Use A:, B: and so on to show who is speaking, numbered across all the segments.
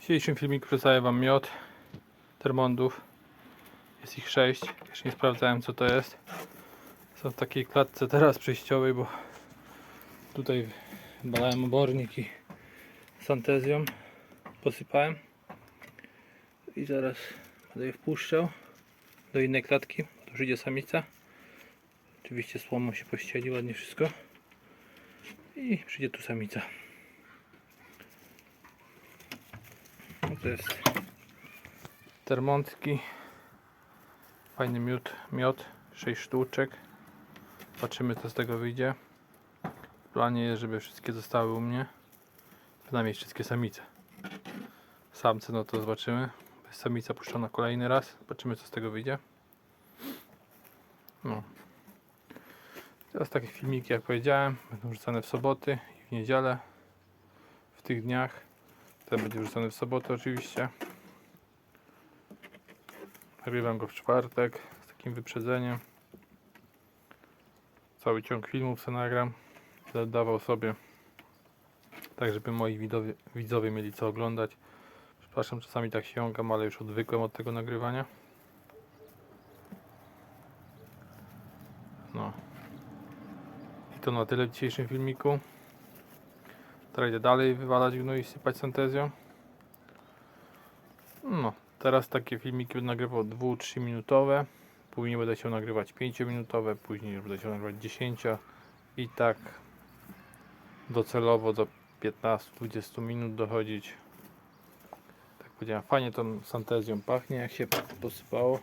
A: W dzisiejszym filmiku przedstawię Wam miod termondów. Jest ich 6. Jeszcze nie sprawdzałem co to jest. Są w takiej klatce teraz przejściowej, bo tutaj balałem obornik i z antezją posypałem. I zaraz będę je wpuszczał do innej klatki. Tu przyjdzie samica. Oczywiście słomą się pościeli ładnie wszystko. I przyjdzie tu samica. To jest termontki. Fajny miód, miod, 6 sztuczek. Zobaczymy co z tego wyjdzie. W planie jest, żeby wszystkie zostały u mnie. Przynajmniej wszystkie samice. Samce no to zobaczymy. Samica puszczona kolejny raz. Zobaczymy co z tego wyjdzie. No. Teraz takie filmiki jak powiedziałem. Będą wrzucane w soboty i w niedzielę. W tych dniach. Ten będzie wrzucony w sobotę oczywiście. Nagrywam go w czwartek z takim wyprzedzeniem. Cały ciąg filmów sobie nagram. Dawał sobie tak, żeby moi widowie, widzowie mieli co oglądać. Przepraszam, czasami tak sięgam, ale już odwykłem od tego nagrywania. No. I to na tyle w dzisiejszym filmiku. Teraz idę dalej wywalać gnój i sypać syntezją. No, teraz takie filmiki będę nagrywał 2-3 minutowe. Później będę chciał nagrywać 5 minutowe, później będę chciał nagrywać 10 i tak docelowo do 15-20 minut dochodzić. Tak powiedziałem, fajnie tą santezją pachnie, jak się posypało.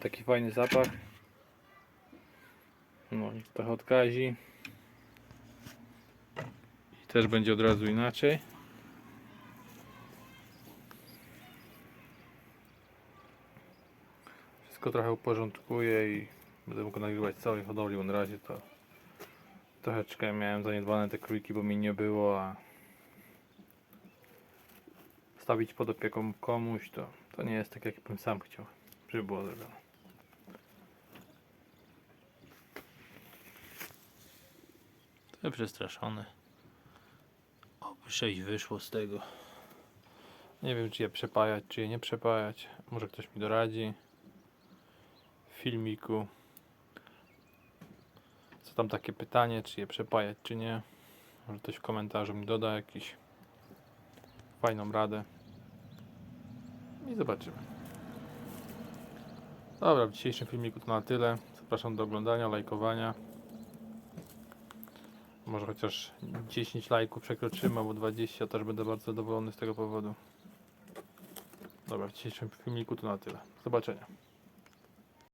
A: Taki fajny zapach. No i trochę odkazi. Też będzie od razu inaczej. Wszystko trochę uporządkuję i będę mógł nagrywać całej hodowli, bo na razie to troszeczkę miałem zaniedbane te krójki, bo mi nie było, a stawić pod opieką komuś to, to nie jest tak jak bym sam chciał, żeby było zrobione. O, 6 wyszło z tego. Nie wiem, czy je przepajać, czy je nie przepajać. Może ktoś mi doradzi w filmiku. Co tam takie pytanie, czy je przepajać, czy nie. Może ktoś w komentarzu mi doda jakiś fajną radę. I zobaczymy. Dobra, w dzisiejszym filmiku to na tyle. Zapraszam do oglądania, lajkowania. Może chociaż 10 lajków przekroczymy, albo 20, też będę bardzo zadowolony z tego powodu. Dobra, w dzisiejszym filmiku to na tyle. Do zobaczenia.